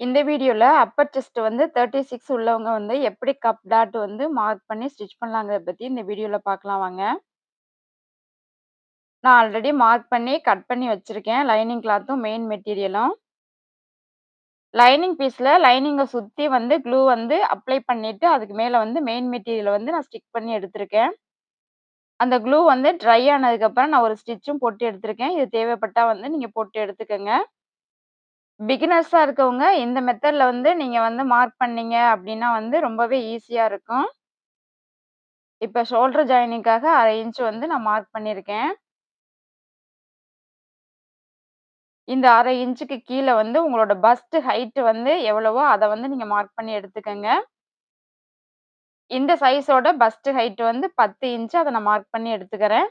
இந்த வீடியோல upper chest வந்து 36 உள்ளவங்க வந்து எப்படி கப் டாட் வந்து மார்க் பண்ணி ஸ்டிச் பண்ணலாங்கிறத பற்றி இந்த வீடியோல பார்க்கலாம் வாங்க. நான் ஆல்ரெடி மார்க் பண்ணி கட் பண்ணி வச்சுருக்கேன் லைனிங் கிளாத்தும், மெயின் மெட்டீரியலும். லைனிங் பீஸில் லைனிங்கை சுற்றி வந்து க்ளூ வந்து அப்ளை பண்ணிவிட்டு அதுக்கு மேலே வந்து மெயின் மெட்டீரியலை வந்து நான் ஸ்டிக் பண்ணி எடுத்திருக்கேன். அந்த க்ளூ வந்து ட்ரை ஆனதுக்கப்புறம் நான் ஒரு ஸ்டிச்சும் போட்டு எடுத்திருக்கேன். இது தேவைப்பட்டால் வந்து நீங்கள் போட்டு எடுத்துக்கங்க. பிகினர்ஸா இருக்கவங்க இந்த மெத்தட்ல வந்து நீங்க வந்து மார்க் பண்ணீங்க அப்படின்னா வந்து ரொம்பவே ஈஸியா இருக்கும். இப்போ ஷோல்டர் ஜாயினிங்காக அரை இன்ச் வந்து நான் மார்க் பண்ணியிருக்கேன். இந்த அரை இன்ச்சுக்கு கீழே வந்து உங்களோட பஸ்ட் ஹைட் வந்து எவ்வளவோ அதை வந்து நீங்கள் மார்க் பண்ணி எடுத்துக்கங்க. இந்த சைஸோட பஸ்ட் ஹைட் வந்து பத்து இன்ச்சு அதை நான் மார்க் பண்ணி எடுத்துக்கிறேன்.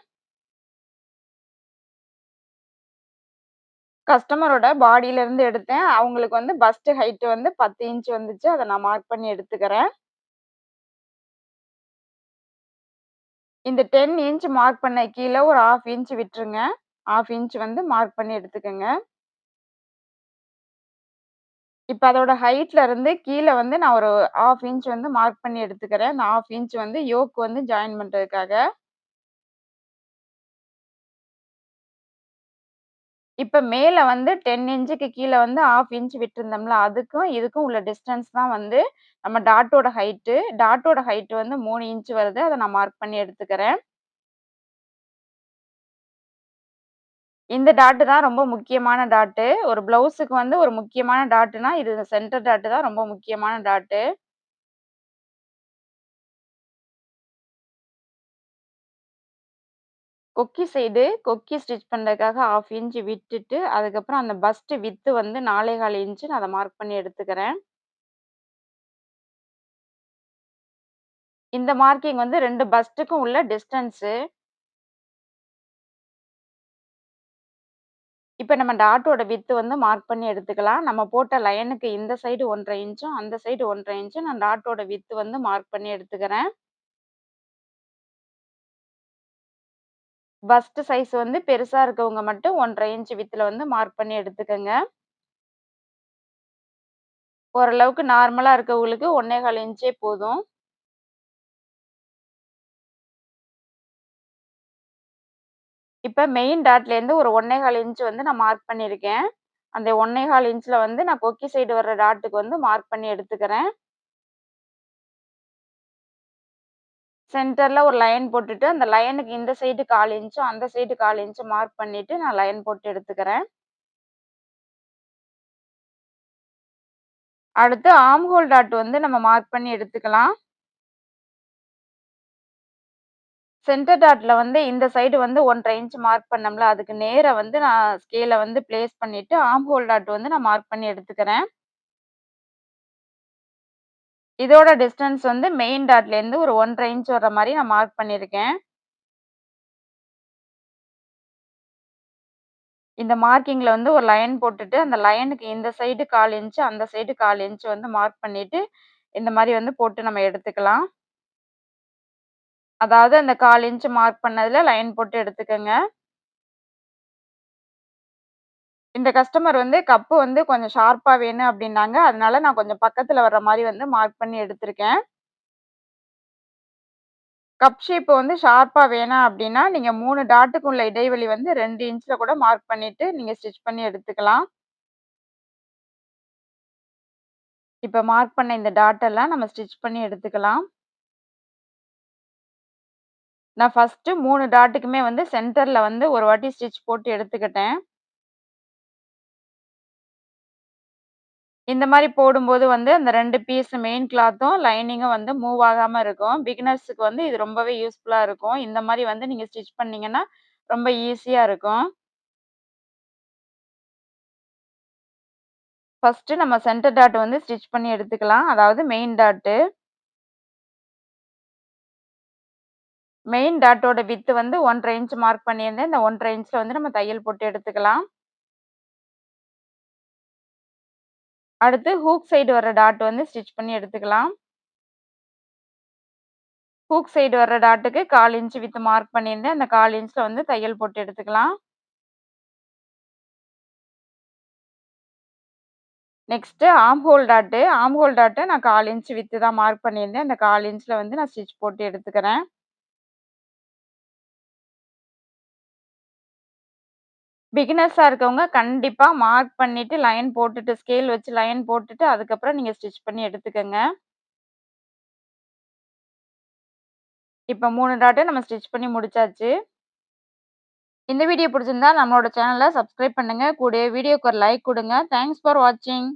கஸ்டமரோட பாடியில இருந்து எடுத்தேன். அவங்களுக்கு வந்து பஸ்ட் ஹைட் வந்து 10 இன்ச் வந்துச்சு. அதை நான் மார்க் பண்ணி எடுத்துக்கிறேன். இந்த 10 இன்ச் மார்க் பண்ண கீழே ஒரு 1/2 இன்ச் விட்டுருங்க. 1/2 இன்ச் வந்து மார்க் பண்ணி எடுத்துக்கங்க. இப்ப அதோட ஹைட்ல இருந்து கீழே வந்து நான் ஒரு 1/2 இன்ச் வந்து மார்க் பண்ணி எடுத்துக்கிறேன். அந்த 1/2 இன்ச் வந்து யோக் வந்து ஜாயின் பண்றதுக்காக. இப்ப மேல வந்து 10 இன்ச்சுக்கு கீழ வந்து 1/2 இன்ச் விட்டுருந்தோம்ல அதுக்கும் இதுக்கும் உள்ள டிஸ்டன்ஸ் தான் வந்து நம்ம டாட்டோட ஹைட்டு. டாட்டோட ஹைட் வந்து 3 இன்ச் வருது. அத நான் மார்க் பண்ணி எடுத்துக்கிறேன். இந்த டாட்டு தான் ரொம்ப முக்கியமான டாட்டு. ஒரு ப்ளவுஸுக்கு வந்து ஒரு முக்கியமான டாட்டுனா, இது சென்டர் டாட்டு தான் ரொம்ப முக்கியமான டாட்டு. கொக்கி சைடு கொக்கி ஸ்டிச் பண்ணுறதுக்காக ஆஃப் இன்ச்சு விட்டுட்டு, அதுக்கப்புறம் அந்த பஸ்ட்டு வித்து வந்து நாலே கால் இன்ச்சு நான் அதை மார்க் பண்ணி எடுத்துக்கிறேன். இந்த மார்க்கிங் வந்து ரெண்டு பஸ்ட்டுக்கும் உள்ள டிஸ்டன்ஸு. இப்போ நம்ம டாட்டோட வித்து வந்து மார்க் பண்ணி எடுத்துக்கலாம். நம்ம போட்ட லைனுக்கு இந்த சைடு 1 1/2 இன்ச்சும், அந்த சைடு 1 1/2 இன்ச்சும் நான் டாட்டோட வித்து வந்து மார்க் பண்ணி எடுத்துக்கிறேன். பஸ்ட் சைஸ் வந்து பெருசா இருக்கவங்க மட்டும் 1 1/2 இன்ச் வித்துல வந்து மார்க் பண்ணி எடுத்துக்கோங்க ஓரளவுக்கு நார்மலா இருக்கவங்களுக்கு 1 1/4 இன்ச்சே போதும். இப்ப மெயின் டாட்லேருந்து ஒரு 1 1/4 இன்ச் வந்து நான் மார்க் பண்ணியிருக்கேன். அந்த 1 1/4 இன்ச்ல வந்து நான் கொக்கி சைடு வர்ற டாட்டுக்கு வந்து மார்க் பண்ணி எடுத்துக்கிறேன். சென்டரில் ஒரு லைன் போட்டுட்டு, அந்த லைனுக்கு இந்த சைடு 1/4 இன்ச்சும், அந்த சைடு 1/4 இன்ச்சும் மார்க் பண்ணிவிட்டு நான் லைன் போட்டு எடுத்துக்கிறேன். அடுத்து ஆர்ம் ஹோல் டாட் வந்து நம்ம மார்க் பண்ணி எடுத்துக்கலாம். சென்டர் டாட்ல வந்து இந்த சைடு வந்து 1 1/2 இன்ச் மார்க் பண்ணோம்ல, அதுக்கு நேராக வந்து நான் ஸ்கேலை வந்து பிளேஸ் பண்ணிட்டு, ஆர்ம் ஹோல் டாட் வந்து நான் மார்க் பண்ணி எடுத்துக்கிறேன். இதோட டிஸ்டன்ஸ் வந்து மெயின் டாட்லேருந்து ஒரு 1 1/2 இன்ச் வர்ற மாதிரி நான் மார்க் பண்ணியிருக்கேன். இந்த மார்க்கிங்கில் வந்து ஒரு லைன் போட்டுட்டு, அந்த லைனுக்கு இந்த சைடு கால் இன்ச்சு அந்த சைடு கால் இன்ச்சு வந்து மார்க் பண்ணிவிட்டு இந்த மாதிரி வந்து போட்டு நம்ம எடுத்துக்கலாம். அதாவது அந்த 1/4 இன்ச் மார்க் பண்ணதில் லைன் போட்டு எடுத்துக்கோங்க இந்த கஸ்டமர் வந்து கப்பு வந்து கொஞ்சம் ஷார்ப்பா வேணும் அப்டின்னாங்க. அதனால நான் கொஞ்சம் பக்கத்துல வர்ற மாரி வந்து மார்க் பண்ணி எடுத்திருக்கேன். கப் ஷேப் வந்து ஷார்ப்பா வேணாம் அப்டின்னா, நீங்க 3 டாட்டுக்கு உள்ள இடைவெளி வந்து 2 இன்ச்ல கூட மார்க் பண்ணிட்டு, நீங்க ஸ்டிச் பண்ணி எடுத்துக்கலாம். இப்ப மார்க் பண்ண இந்த டாட் எல்லாம் நம்ம ஸ்டிச் பண்ணி எடுத்துக்கலாம். நான் ஃபர்ஸ்ட்டு 3 டாட்டுக்குமே வந்து சென்டர்ல வந்து ஒரு வாட்டி ஸ்டிச் போட்டு எடுத்துக்கிட்டேன். இந்த மாதிரி போடும்போது வந்து அந்த ரெண்டு பீஸ் மெயின் கிளாத்தும், லைனிங்கும் வந்து மூவ் ஆகாமல் இருக்கும். பிகினர்ஸுக்கு வந்து இது ரொம்பவே யூஸ்ஃபுல்லாக இருக்கும். இந்த மாதிரி வந்து நீங்கள் ஸ்டிச் பண்ணிங்கன்னா ரொம்ப ஈஸியாக இருக்கும். ஃபஸ்ட்டு நம்ம சென்டர் டாட் வந்து ஸ்டிச் பண்ணி எடுத்துக்கலாம். அதாவது மெயின் டாட்டு. மெயின் டாட்டோட வித்து வந்து 1 1/2 இன்ச் மார்க் பண்ணியிருந்தேன். இந்த ஒன்றரை இன்ச்சில் வந்து நம்ம தையல் போட்டு எடுத்துக்கலாம். அடுத்து ஹூக் சைடு வர டாட் வந்து ஸ்டிச் பண்ணி எடுத்துக்கலாம். ஹூக் சைடு வர்ற டாட்டுக்கு 1/4 இன்ச் மார்க் பண்ணியிருந்தேன். அந்த கால் இன்ச்சில் வந்து தையல் போட்டு எடுத்துக்கலாம். Next armhole hole dot arm hole டாட்டை நான் 1/4 இன்ச் வித்து தான் மார்க் பண்ணியிருந்தேன். அந்த கால் இன்ச்சில் வந்து நான் ஸ்டிச் போட்டு எடுத்துக்கிறேன். பிகினர்ஸாக இருக்கவங்க கண்டிப்பாக மார்க் பண்ணிட்டு, லைன் போட்டுட்டு ஸ்கேல் வச்சு லைன் போட்டுட்டு, அதுக்கப்புறம் நீங்கள் ஸ்டிச் பண்ணி எடுத்துக்கங்க. இப்ப 3 டாட்டும் நம்ம ஸ்டிச் பண்ணி முடிச்சாச்சு. இந்த வீடியோ பிடிச்சிருந்தா நம்மளோட சேனலை சப்ஸ்கிரைப் பண்ணுங்க. கூடிய வீடியோக்கு ஒரு லைக் கொடுங்க தேங்க்ஸ் ஃபார் வாட்சிங்.